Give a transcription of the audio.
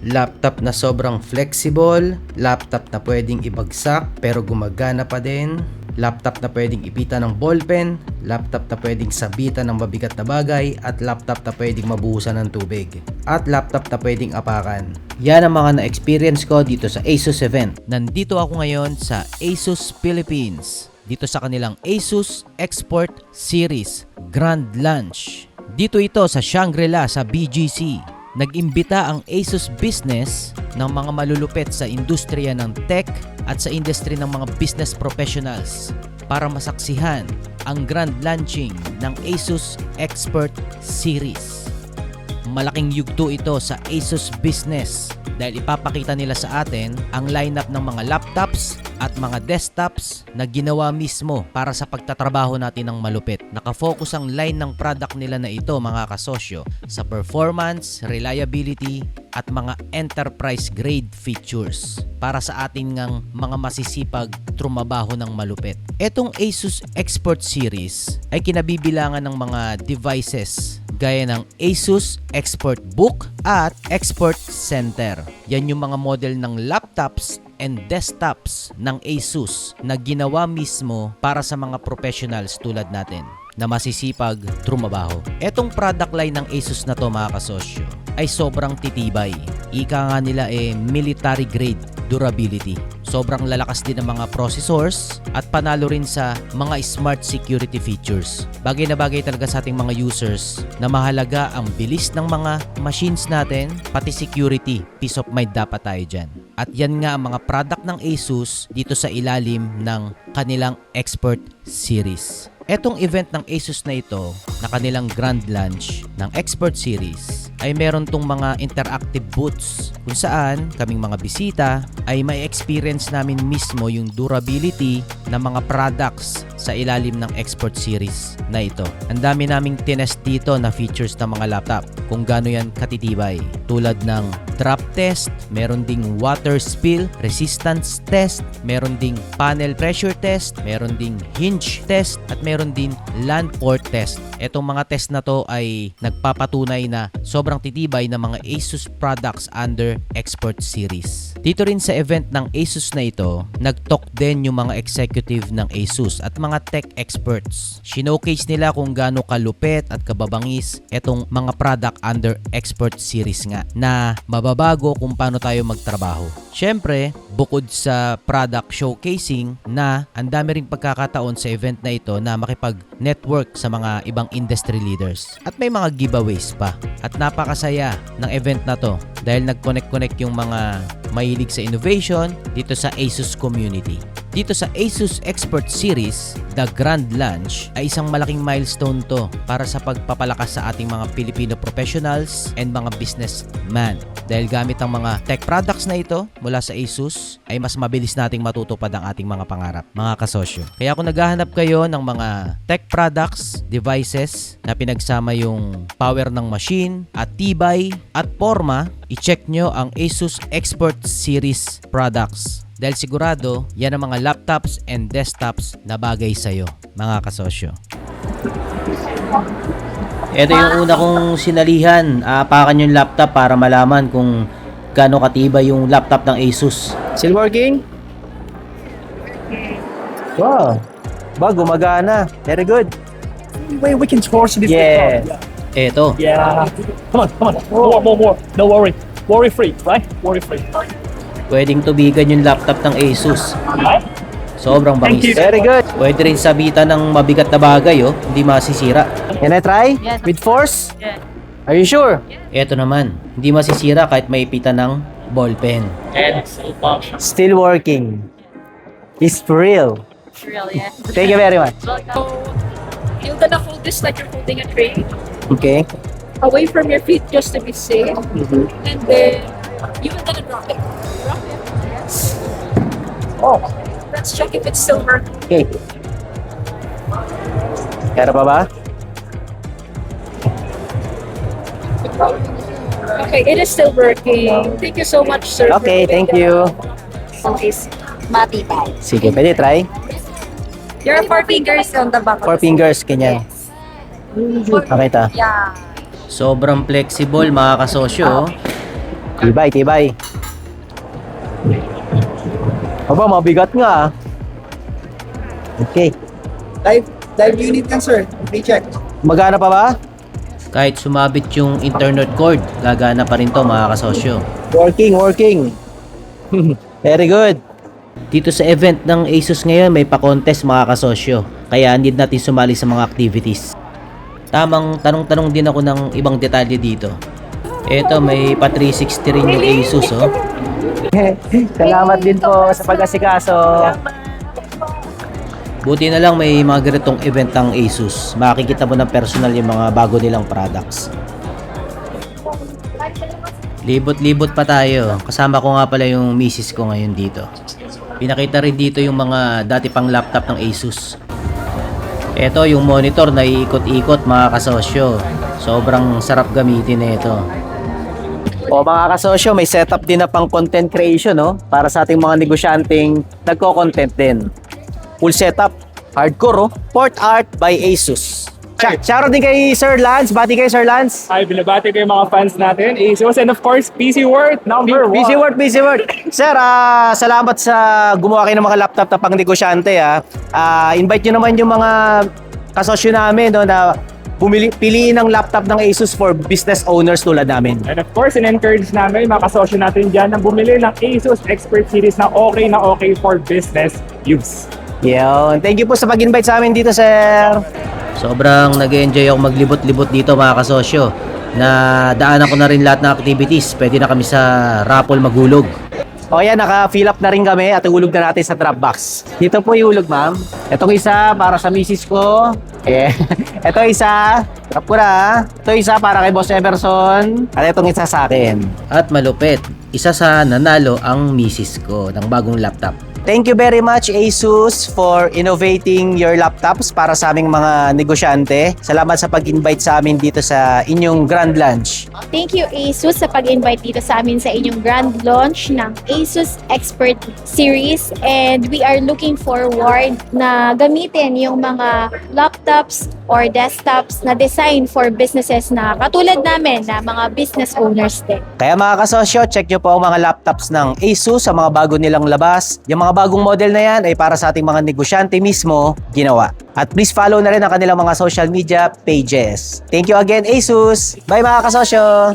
Laptop na sobrang flexible, laptop na pwedeng ibagsak pero gumagana pa din, laptop na pwedeng ipita ng ballpen, laptop na pwedeng sabitan ng mabigat na bagay, at laptop na pwedeng mabuhusan ng tubig, at laptop na pwedeng apakan. Yan ang mga na-experience ko dito sa ASUS event. Nandito ako ngayon sa ASUS Philippines, dito sa kanilang ASUS Export Series Grand Lunch. Dito ito sa Shangri-La sa BGC. Nag-imbita ang ASUS Business ng mga malulupet sa industriya ng tech at sa industry ng mga business professionals para masaksihan ang grand launching ng ASUS Expert Series. Malaking yugto ito sa ASUS Business dahil ipapakita nila sa atin ang lineup ng mga laptops at mga desktops na ginawa mismo para sa pagtatrabaho natin ng malupit. Nakafocus ang line ng product nila na ito mga kasosyo sa performance, reliability at mga enterprise grade features para sa ating ngang mga masisipag trumabaho ng malupit. Etong Asus Export Series ay kinabibilangan ng mga devices gaya ng Asus Export Book at Export Center. Yan yung mga model ng laptops and desktops ng Asus na ginawa mismo para sa mga professionals tulad natin na masisipag trumabaho. Etong product line ng Asus na to mga kasosyo ay sobrang titibay. Ika nga nila eh military grade durability. Sobrang lalakas din ng mga processors at panalo rin sa mga smart security features. Bagay na bagay talaga sa ating mga users na mahalaga ang bilis ng mga machines natin, pati security, peace of mind dapat tayo dyan. At yan nga ang mga product ng Asus dito sa ilalim ng kanilang Expert Series. Etong event ng Asus na ito, na kanilang grand launch ng Expert Series, ay meron tong mga interactive booths kung saan kaming mga bisita ay may experience namin mismo yung durability ng mga products sa ilalim ng Expert Series na ito. Ang dami naming tinest dito na features ng mga laptop kung gaano yan katitibay. Tulad ng drop test, meron ding water spill resistance test, meron ding panel pressure test, meron ding hinge test, at meron din land port test. Etong mga test na to ay nagpapatunay na sobrang titibay ng mga Asus products under Expert Series. Dito rin sa event ng Asus na ito, nag-talk din yung mga executive ng Asus at mga tech experts. Showcase nila kung gaano kalupit at kababangis etong mga product under Expert Series nga na mababago kung paano tayo magtrabaho. Siyempre, bukod sa product showcasing na ang dami ring pagkakataon sa event na ito na makipag-network sa mga ibang industry leaders. At may mga giveaways pa. At napakasaya ng event na to dahil nag-connect-connect yung mga mahilig sa innovation dito sa Asus community. Dito sa Asus Expert Series, the Grand Launch ay isang malaking milestone to para sa pagpapalakas sa ating mga Filipino professionals and mga businessman. Dahil gamit ang mga tech products na ito mula sa Asus, ay mas mabilis nating matutupad ang ating mga pangarap, mga kasosyo. Kaya kung naghahanap kayo ng mga tech products, devices na pinagsama yung power ng machine at tibay at forma, i-check nyo ang Asus Expert Series products. Dahil sigurado, yan ang mga laptops and desktops na bagay sa'yo, mga kasosyo. Ito yung una kong sinalihan. Aapakan yung laptop para malaman kung gaano katibay yung laptop ng Asus. Still working? Wow. Ba, gumagana. Very good. way we can torch this Yeah. thing. Ito. Yeah. Come on, come on. More, more, more. No worry. Worry free, right? Worry free. Pwedeng tubigan yung laptop ng Asus. Sobrang bangis. Very good. Pwede rin sabitan ng mabigat na bagay, oh. Hindi masisira. Can I try? Yes. With force? Yeah. Are you sure? Ito naman. Hindi masisira kahit maipitan ng ballpen. Still working. It's for real. Real, yeah. Thank you very much. So, you're gonna hold this like you're holding a tray Okay. away from your feet just to be safe. And then you will gonna. Drop it. Oh, Let's check if it's still working. Okay. Kaya pa ba? Okay, it is still working. Thank you so much, sir. Okay, thank you. Okay, matibay. Sige, pwede try. There are four fingers on the back. of Four the fingers, ganyan. Okay ta. Yeah. Sobrang flexible mga kasosyo. oh. Tibay, tibay. Aba, mabigat nga ah. Okay. Live, live unit yan, sir. Recheck. Magana pa ba? Kahit sumabit yung internet cord, gagana pa rin to mga kasosyo. Working, working. Very good. Dito sa event ng ASUS ngayon may pa-contest mga kasosyo. Kaya need natin sumali sa mga activities. Tamang tanong-tanong din ako ng ibang detalye dito. Eto may pa 360 rin yung ASUS oh. Salamat din po sa pag-asikaso. Buti na lang may mga ganitong event ng ASUS. Makikita mo ng personal yung mga bago nilang products. Libot-libot pa tayo. Kasama ko nga pala yung misis ko ngayon dito. Pinakita rin dito yung mga dati pang laptop ng Asus. Ito yung monitor na iikot-ikot mga kasosyo. Sobrang sarap gamitin na ito. O mga kasosyo, may setup din na pang content creation no? Para sa ating mga negosyanteng nagko-content din. Full setup, hardcore oh. Port Art by Asus. Sh- shoutout din kay Sir Lance. Bati kay Sir Lance. Hi, binabati ko yung mga fans natin. ASUS and of course, PC World, number one. Busy word, busy word. Sir, ah, salamat sa gumawa kayo ng mga laptop na pang negosyante. Ah. Ah, invite nyo naman yung mga kasosyo namin no, na bumili, piliin ng laptop ng Asus for business owners tulad namin. And of course, in-encourage namin mga kasosyo natin dyan na bumili ng ASUS Expert Series na okay na okay for business use. Yun. Thank you po sa pag-invite sa amin dito, sir. Sobrang nag-enjoy ako maglibot-libot dito mga kasosyo. Na daanan ko na rin lahat ng activities. Pwede na kami sa raffle magulog. O yan, naka-fill up na rin kami at ulog na natin sa Dropbox. Dito po yung ulog, ma'am. Itong isa para sa misis ko. Yeah. Ito isa, ah. Ito isa para kay Boss Emerson. At itong isa sa akin. At malupit, isa sa nanalo ang misis ko ng bagong laptop. Thank you very much Asus for innovating your laptops para sa aming mga negosyante. Salamat sa pag-invite sa amin dito sa inyong grand lunch. Thank you Asus sa pag-invite dito sa amin sa inyong grand launch ng Asus Expert Series. And we are looking forward na gamitin yung mga laptops or desktops na design for businesses na katulad namin na mga business owners din. Kaya mga kasosyo, check nyo po ang mga laptops ng Asus sa mga bago nilang labas. Yung mga bagong model na yan ay para sa ating mga negosyante mismo ginawa. At please follow na rin ang kanilang mga social media pages. Thank you again Asus! Bye mga kasosyo!